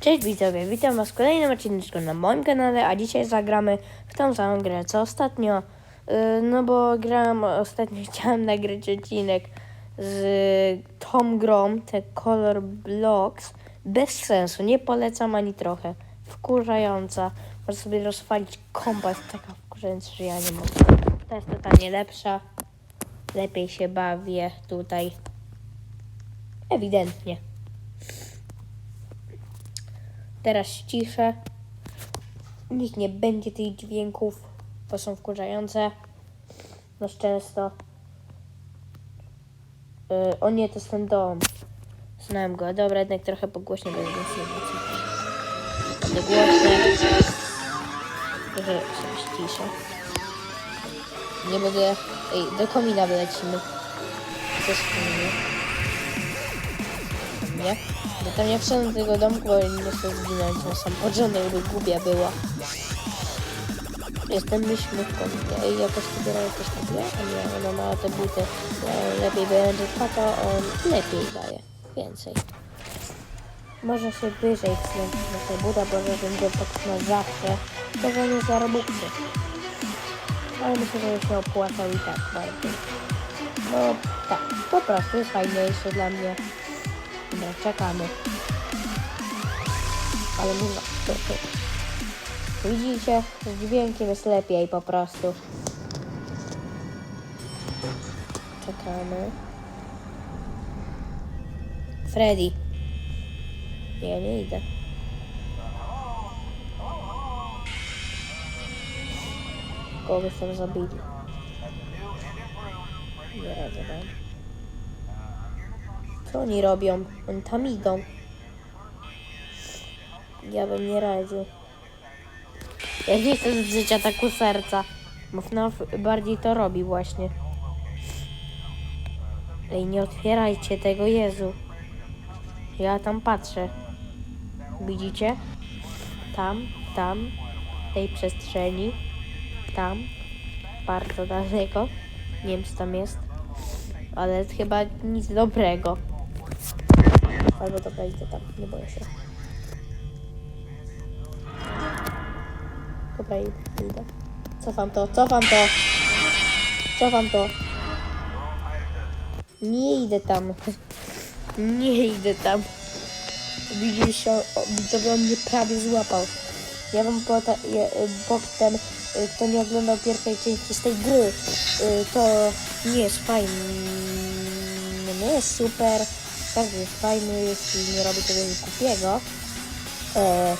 Cześć widzowie, witam was w kolejnym odcinku na moim kanale, a dzisiaj zagramy w tą samą grę co ostatnio. Yy, No bo grałem ostatnio, chciałem nagrać odcinek z tą grą, te Color Blocks. Bez sensu, nie polecam ani trochę. Wkurzająca. Można sobie rozwalić kompas, taka wkurzająca, że ja nie mogę. Ta jest totalnie lepsza. Lepiej się bawię tutaj. Ewidentnie. Teraz ściszę. Nikt nie będzie tych dźwięków, bo są wkurzające. No często. Yy, o nie, to jest ten dom. Znałem go. Dobra, jednak trochę pogłośno będzie. Będę głośny. Trochę się ściszę. Nie mogę... Ej, do komina wylecimy. Co jest w kominie? Nie? Bo tam nie wszedłem do tego domku, bo nie chcę zginąć na sam początek, by głupia była. Jestem kominie. Ej, jakoś wybiera jakieś tablet? A nie, ona ma te buty. Lepiej będzie to on lepiej daje. Więcej. Może się wyżej wziąć na te buda, bo że będzie tak na zawsze. To że nie zarobuksy. Ale myślę, że się opłacał i tak bardzo. No tak, po prostu jest fajniejsze dla mnie. No, czekamy. Ale to. Widzicie, z dźwiękiem jest lepiej po prostu. Czekamy. Freddy. Nie, nie idę. Kogoś tam zabili. Nie wam. Co oni robią? Oni tam idą. Ja bym nie radził. Ja nie chcę z życia taku serca. Bo FNAF bardziej to robi właśnie. Ej, nie otwierajcie tego, Jezu. Ja tam patrzę. Widzicie? Tam, tam, tej przestrzeni. Tam, bardzo daleko. Nie wiem, co tam jest. Ale chyba nic dobrego. Albo dobra, idę tam, nie boję się. Dobra, idę, idę. Cofam to, cofam to. Cofam to. Nie idę tam. Nie idę tam. Widzieliście, widzowie, on mnie prawie złapał. Ja wam potem, potem y, kto nie oglądał pierwszej części z tej gry, y, to nie jest fajny. Nie jest super. Każdy jest fajny, jeśli nie robi czegoś głupiego. E,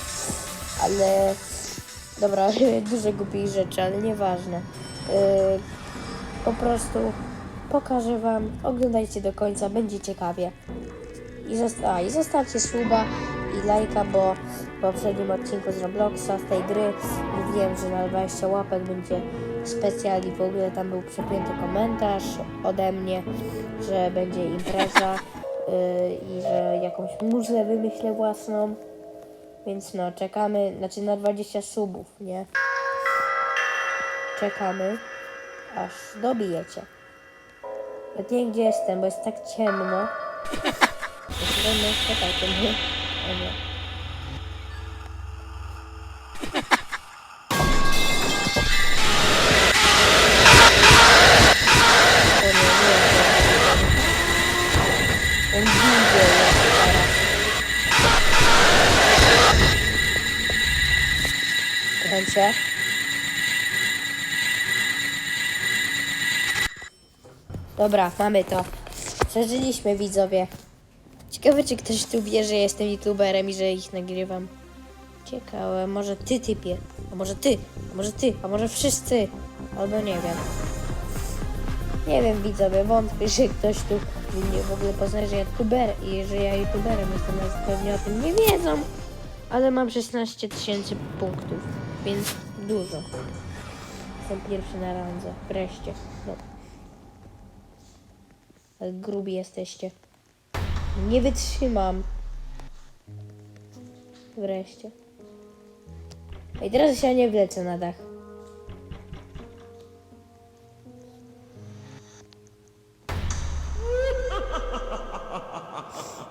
ale dobra, dużo głupich rzeczy, ale nieważne. E, po prostu pokażę wam, oglądajcie do końca, będzie ciekawie. I, zosta- a, i zostawcie suba i lajka, bo w poprzednim odcinku z Robloxa, z tej gry, mówiłem, że na 20 łapek będzie specjal i w ogóle tam był przepięty komentarz ode mnie, że będzie impreza i że jakąś muzykę wymyślę własną. Więc no, czekamy, znaczy na 20 subów, nie? Czekamy, aż dobijecie. Ja nie wiem, gdzie jestem, bo jest tak ciemno. Czekajcie, nie? O nie. Kręcę. Dobra, mamy to. Przeżyliśmy widzowie. Ciekawe, czy ktoś tu wie, że jestem youtuberem i że ich nagrywam. Ciekawe, może ty typie, a może ty, a może ty, a może wszyscy, albo nie wiem. Nie wiem widzowie, wątpię, że ktoś tu mnie w ogóle poznaje, że ja youtuber i że ja youtuberem jestem, nawet pewnie o tym nie wiedzą. Ale mam 16 tysięcy punktów, więc dużo. Jestem pierwszy na randze, wreszcie. No. Ale grubi jesteście. Nie wytrzymam. Wreszcie. I teraz się nie wlecę na dach.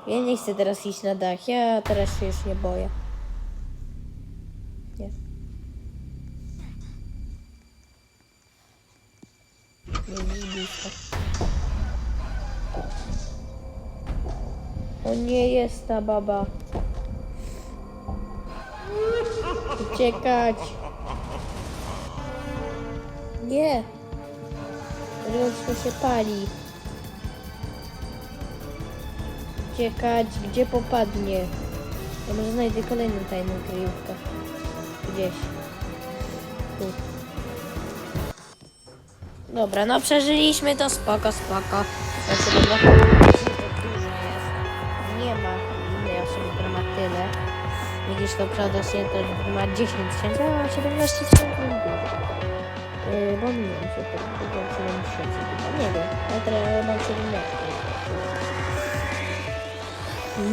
Ja nie chcę teraz iść na dach. Ja teraz się już nie boję. Jest nie jest ta baba. Uciekać. Nie. Wszystko się pali. Uciekać, gdzie popadnie. Ja może znajdę kolejną tajną kryjówkę. Gdzieś. Tu. Dobra, no przeżyliśmy to spoko, spoko. Znaczy, dobra. Dużo jest. Nie ma innej osoby, która ma tyle. Widzisz, to prawdopodobnie to ma 10 tysięcy, a 17 tysięcy to. Yy, bo mi się to było 7 tysięcy. Nie wiem, ale teraz mam 17.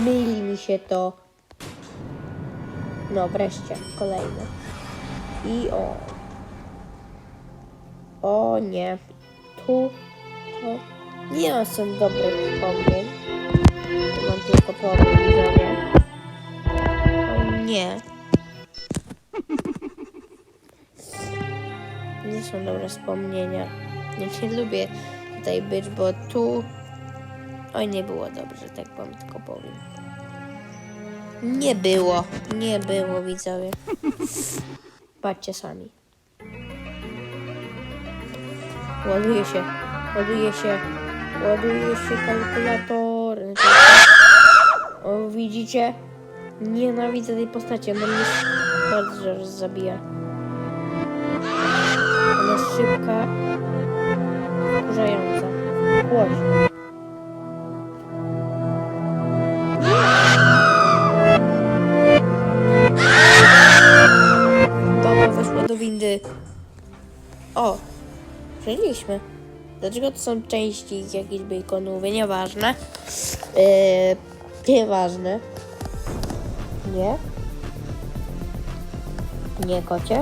Myli mi się to. No, wreszcie, kolejne. I o. O nie. Tu. To. Nie mam są dobrych wspomnień. Mam tylko problem widzowie. O nie. Nie są dobre wspomnienia. Ja nie lubię tutaj być, bo tu... Oj, nie było dobrze, tak wam tylko powiem. Nie było. Nie było, widzowie. Patrzcie sami. Ładuje się. Ładuje się. Ładuje się kalkulator. O, widzicie? Nienawidzę tej postaci. Ona mnie bardzo zabija. Ona szybka. Wkurzająca. Głośno. Przeżyliśmy. Dlaczego to są części jakichś baconów? Nieważne. Yy, nieważne. Nie. Nie, kocie.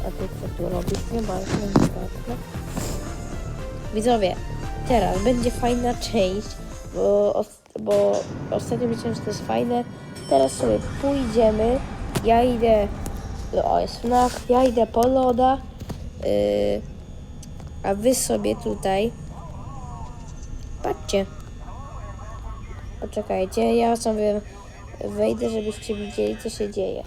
A ty co tu robisz? Nieważne, nieważne. Widzowie, teraz będzie fajna część, bo, bo ostatnio myślałem, że to jest fajne. Teraz sobie pójdziemy. Ja idę. O, jest FNAF. Ja idę po loda. Yy, a wy sobie tutaj. Patrzcie. Poczekajcie, ja sobie wejdę, żebyście widzieli, co się dzieje.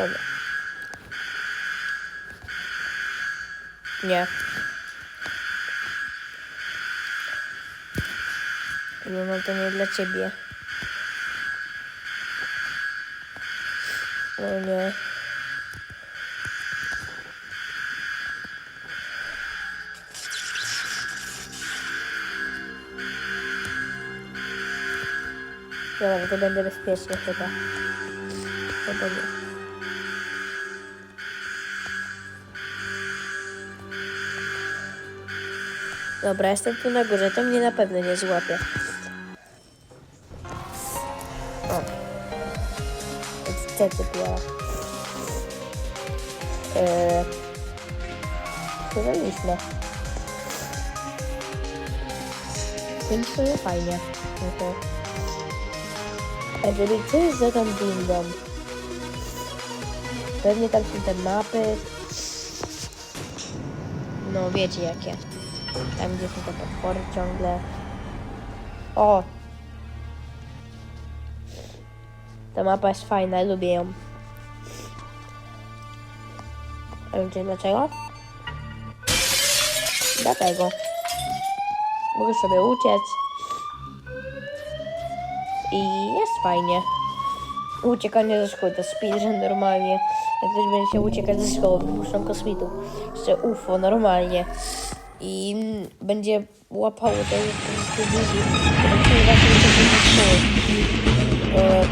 Dobra. Nie. No, no to nie dla ciebie. O nie. Dobra, to będę bezpiecznie. Chyba Dobra, jestem tu na górze, to mnie na pewno nie złapie. O. Co ty była? Eee... Więc to jest fajnie. A jeżeli coś za tam windą, pewnie tam są te mapy. No wiecie jakie. Tam gdzie są te potwory ciągle. O! Ta mapa jest fajna, lubię ją. A wiecie dlaczego? Dlatego. Mogę sobie uciec. I jest fajnie. Uciekanie ze szkoły to speedrun normalnie. Jak ktoś będzie się uciekać ze szkoły, wypuszczą kosmitów. Jeszcze UFO normalnie. I będzie łapało te wszystkie dzieci, które chcieli właśnie się było. E,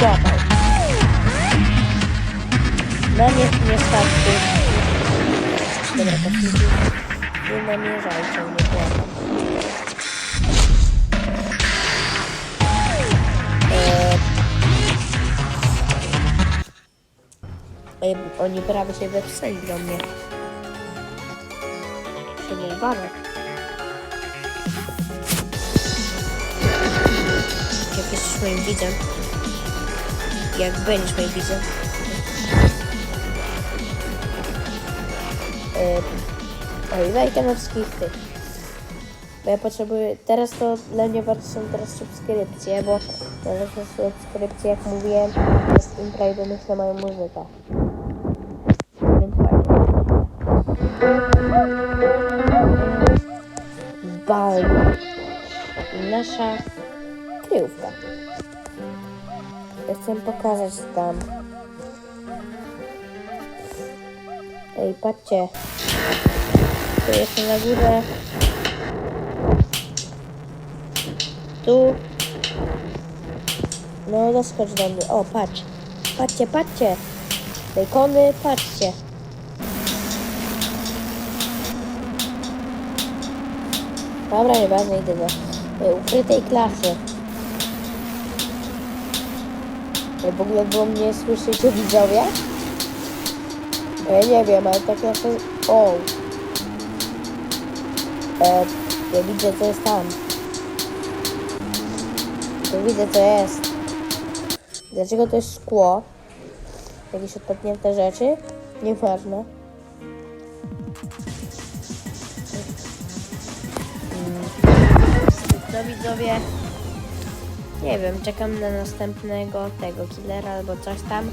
nie. Na nie, nie starczy. Dobra, to chwilę. Nie namierzajcie mnie, błagam. Ej, oni prawie się wepsali do mnie. Przemierwanek. Jak jesteś moim widzem. Jak będziesz moim widzem. Oj, Wajkanowskich tych. Bo ja potrzebuję, teraz to dla mnie bardzo są teraz subskrypcje, bo teraz są subskrypcje, jak mówiłem, jest impra i wymyślę moją muzykę. Więc fajnie. Bal. Nasza kryjówka. Ja chcę pokazać tam. Ej, patrzcie. Tu jestem na górze. Tu. No, doskocz do mnie. O, patrz. Patrzcie, patrzcie. Bejkony, patrzcie. Dobra, nieważne, idę do e, ukrytej klasy. Ej, w ogóle było mnie słyszycie widzowie? Ja nie wiem, ale tak jak... O! E, ja widzę, co jest tam. To widzę, co jest. Dlaczego to jest szkło? Jakieś odpadnięte rzeczy? Nieważne. No widzowie, nie wiem, czekam na następnego tego killera albo coś tam.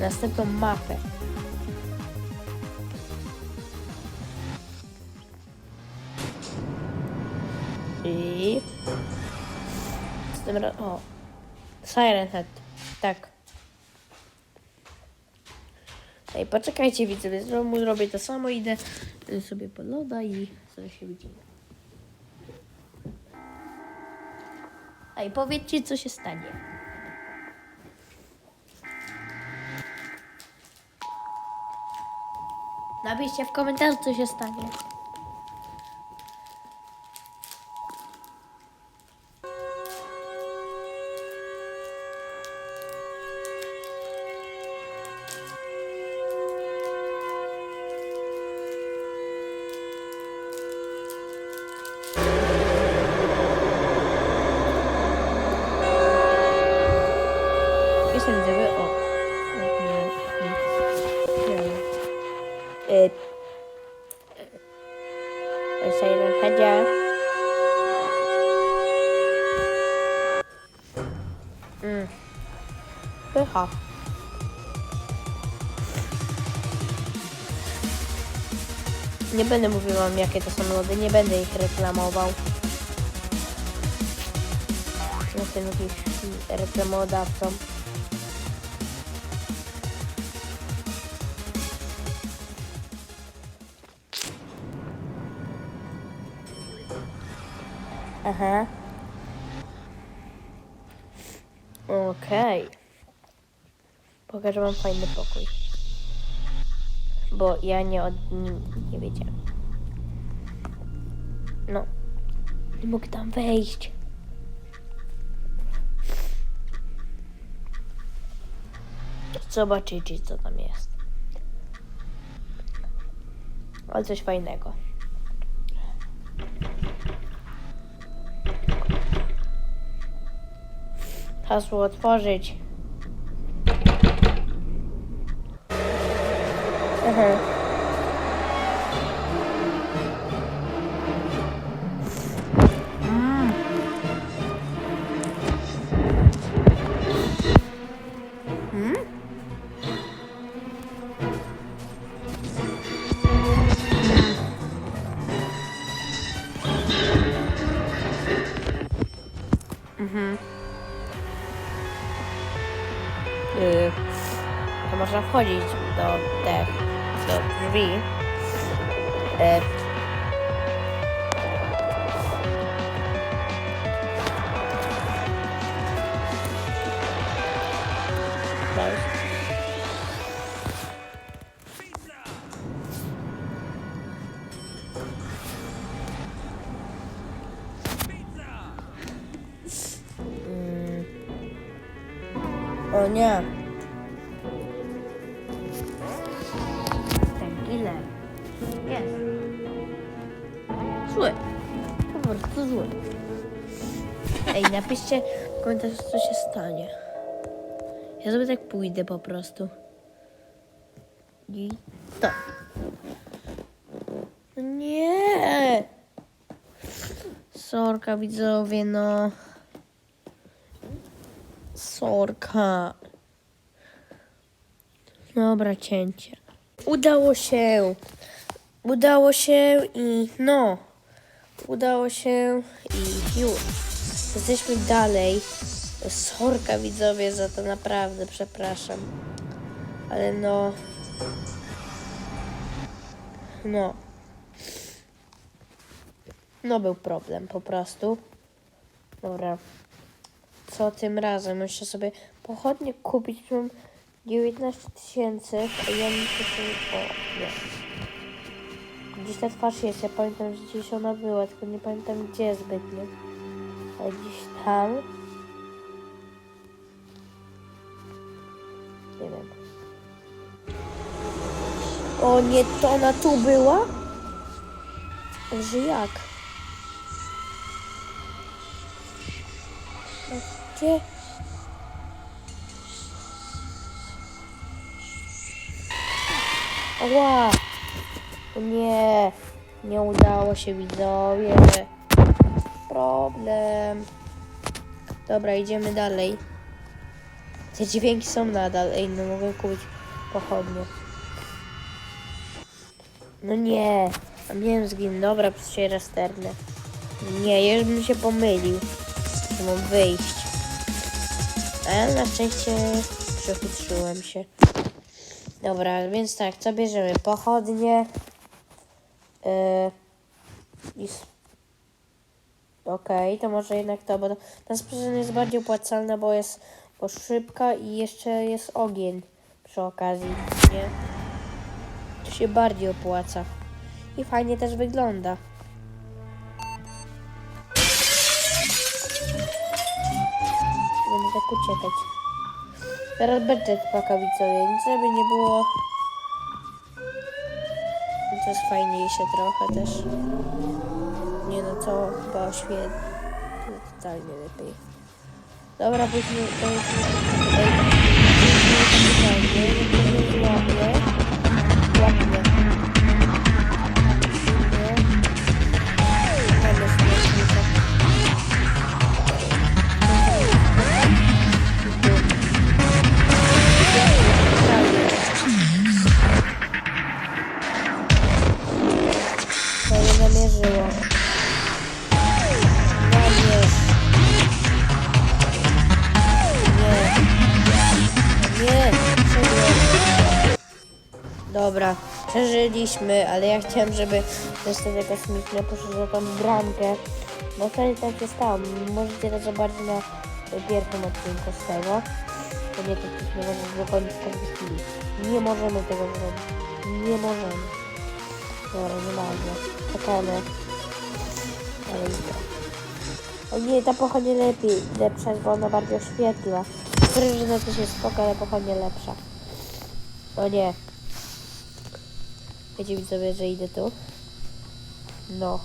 Następną mapę. I... Z tym O. Siren Head. Tak. Ej, poczekajcie widzowie, znowu zrobię to samo, idę sobie po loda i sobie się widzimy. Ej, powiedzcie co się stanie. Napiszcie w komentarzu co się stanie. Nie będę mówił wam jakie to są lody, nie będę ich reklamował. Jestem jakimś reklamodawcą. Aha. Okej. Pokażę wam fajny pokój. Bo ja nie od nim nie wiedziałem. No. Nie mogę tam wejść. Zobaczycie, co tam jest. Ale coś fajnego. Hasło otworzyć. Aha. Mm. O nie. Ten killer jest zły. Po prostu zły. Ej, napiszcie w komentarzu, co się stanie. Ja sobie tak pójdę po prostu. I to. Nie! Sorka, widzowie, no. Sorka. Dobra, cięcie. Udało się. Udało się i no. Udało się i już. Jesteśmy dalej. Sorka widzowie za to naprawdę, przepraszam. Ale no. No. No był problem po prostu. Dobra. Co tym razem? Muszę sobie pochodnie kupić. Mam 19 tysięcy. a Ja muszę sobie... O, nie. Gdzieś ta twarz jest. Ja pamiętam, że gdzieś ona była, tylko nie pamiętam gdzie zbytnio. Ale gdzieś tam. Nie wiem. O nie, to ona tu była? Że jak? A Gdzie? Ła! O nie, nie udało się widzowie. Problem. Dobra, idziemy dalej. Te dźwięki są nadal. Ej, no mogę kupić pochodnie. No nie, a miałem zgin. Dobra, się rasterne. Nie, już bym się pomylił. Mam wyjść. Ale na szczęście przechytrzyłem się. Dobra, więc tak, co bierzemy? Pochodnie. Yy, Okej, to może jednak to, bo ta sprzedaż jest bardziej opłacalna, bo jest bo szybka i jeszcze jest ogień przy okazji, nie? To się bardziej opłaca. I fajnie też wygląda. Będę tak uciekać. Teraz będzie paka widzowie, nic żeby nie było. To jest fajniejsze trochę też. Nie no to chyba oświetli. Totalnie lepiej. Dobra, to już nie... No to jest ładnie. Ładnie. Nie. Dobra, przeżyliśmy, ale ja chciałem, żeby niestety kosmiczne poszło za tą bramkę. Bo wtedy tak się stało. Możecie to zobaczyć na pierwszym odcinku z tego. To nie, to nie możemy dokończyć w chwili. Nie możemy tego zrobić. Nie możemy. Dobra, nie ważne. Czekamy. Ale idę. O nie, ta pochodnia lepiej, lepsza, bo ona bardziej oświetla. Sprężyna też jest spoko, ale pochodnia lepsza. O nie. Wiecie widzowie, że idę tu? No.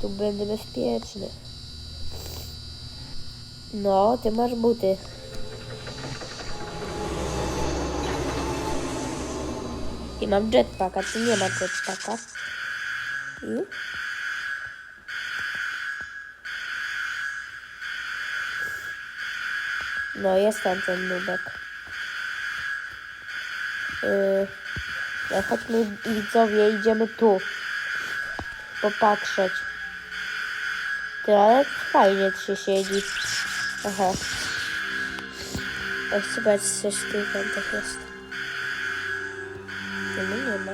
Tu będę bezpieczny. No, ty masz buty. I mam jetpacka, ty nie masz jetpacka. I? No, jest tam ten nubek. Yy, chodźmy widzowie, idziemy tu. Popatrzeć. Ty, ale fajnie ci się siedzi. Aha. Ja chcę bać coś w tych wędach jest. Nie, no nie ma.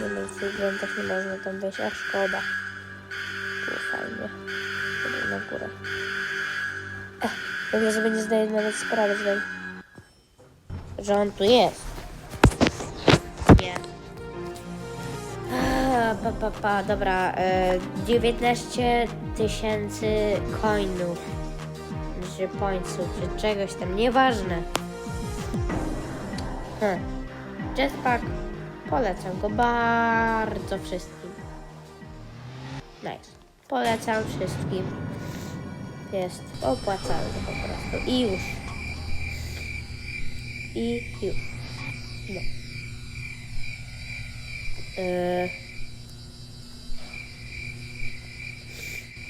Nie ma w tych nie można tam wejść, a szkoda. Było fajnie. Idę na górę. Ech, ogóle sobie nie zdaję nawet sprawy, że, że on tu jest. Pa, pa, pa, dobra. E, 19 tysięcy coinów. Czy pońców, czy czegoś tam, nieważne. Hm. Jetpack. Polecam go bardzo wszystkim. Nice. Polecam wszystkim. Jest opłacalny po prostu. I już. I już. No. Yy.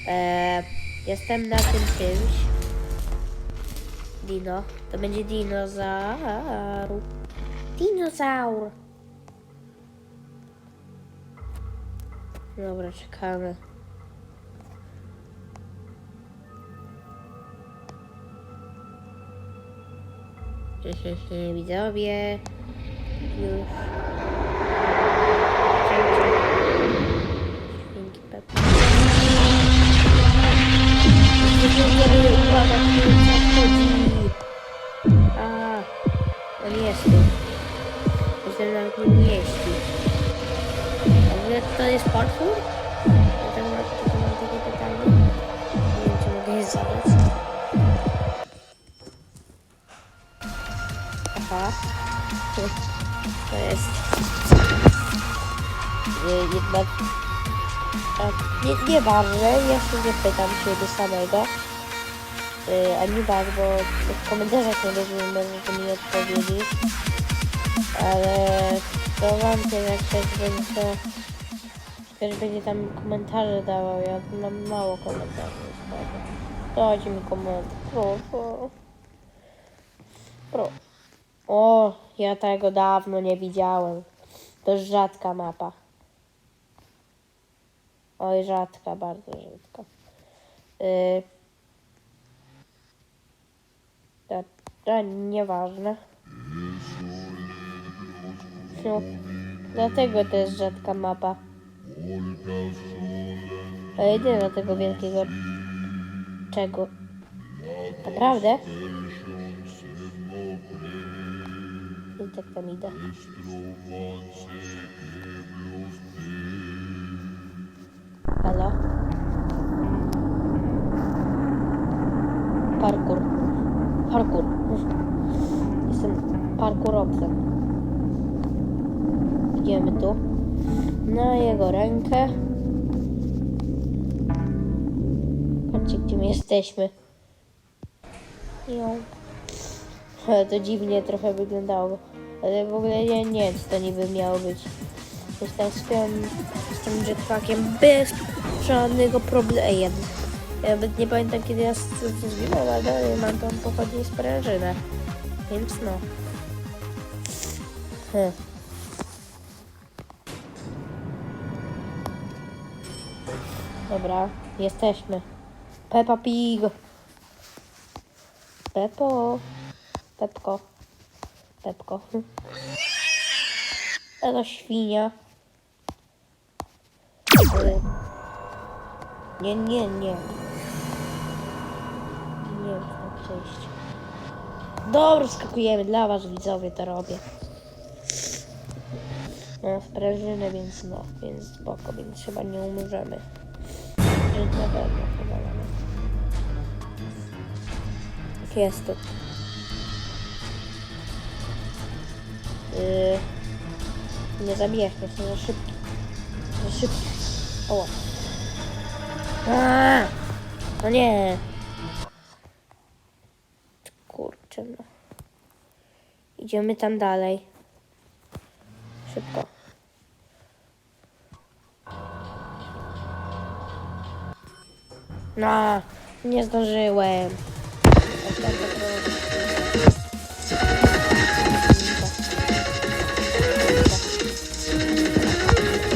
Eee, jestem na tym czymś. Dino. To będzie dinozaur. Dinozaur. Dobra, czekamy. Widzowie. Już. Nie jest. Myślę, że nawet nie mieści. W ogóle to jest potwór? Ja tam mam, tylko mam takie pytanie. Nie wiem, czy mogę je zadać. Aha. To jest e, jednak tak, nie, nieważne, jeszcze nie pytam siebie samego. Ani was, bo w komentarzach nie wiem, możecie mi odpowiedzieć. Ale to wam się jak ktoś będzie, ktoś będzie tam komentarze dawał, ja mam mało komentarzy. Dajcie mi komentarz, proszę. Proszę. O, ja tego dawno nie widziałem. To rzadka mapa. Oj, rzadka, bardzo rzadka. Yy. To, nieważne. No, dlatego to jest rzadka mapa. A jedynie do tego wielkiego... Czego? Naprawdę? I tak tam idę. Halo? Parkour. Parkour. Jestem parkurowcem. Idziemy tu. Na jego rękę. Patrzcie, gdzie my jesteśmy. Ją. To dziwnie trochę wyglądało. Ale w ogóle ja nie wiem, co to niby miało być. Jestem z tym, z tym jetpackiem bez żadnego problemu. Ja, nawet nie pamiętam, kiedy ja zginąłem, ale dalej mam tam pochodnie sprężynę. Więc no. Hm. Dobra, jesteśmy. Peppa Pig. Pepo. Pepko. Pepko. Eto świnia. Y, Nie, nie, nie. Przejść. Dobra, skakujemy. Dla was widzowie to robię. No, sprężyny, więc no, więc spoko, więc chyba nie umrzemy. Że na pewno chyba nawet. Jest tu. Yy, nie zabijesz mnie, jestem za szybki. Za szybki. Aaa! No nie. Kurczę no. Idziemy tam dalej. Szybko. No, nie zdążyłem.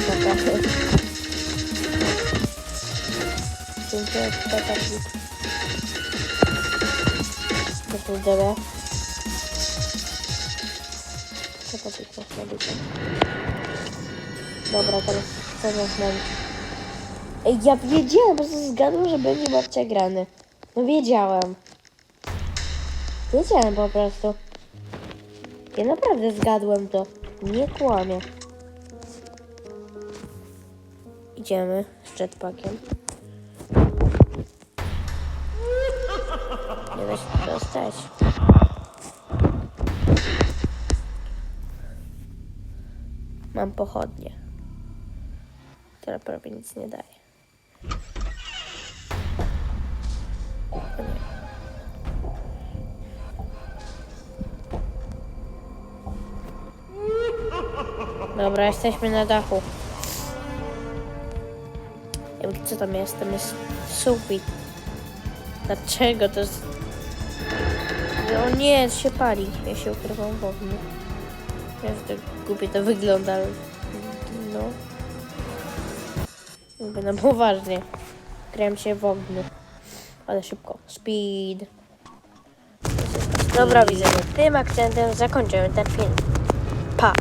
Tak, tak, tak. Dziękuję, tata Bóg. To to masz robić? Dobra, teraz co. Ej, ja wiedziałem, bo zgadłem, że będzie babcia grany. No wiedziałem. Wiedziałem po prostu. Ja naprawdę zgadłem to. Nie kłamię. Idziemy z jetpackiem. Nie da się. Mam pochodnie. Która prawie nic nie daje. Dobra, jesteśmy na dachu. Co tam jest? Tam jest sufit. Dlaczego to jest... O nie, się pali. Ja się ukrywam w ogniu. To głupie to wygląda. No. Jakby na poważnie. Kręłem się w ogniu. Ale szybko. Speed. Dobra, widzę. Tym akcentem zakończymy ten film. Pa!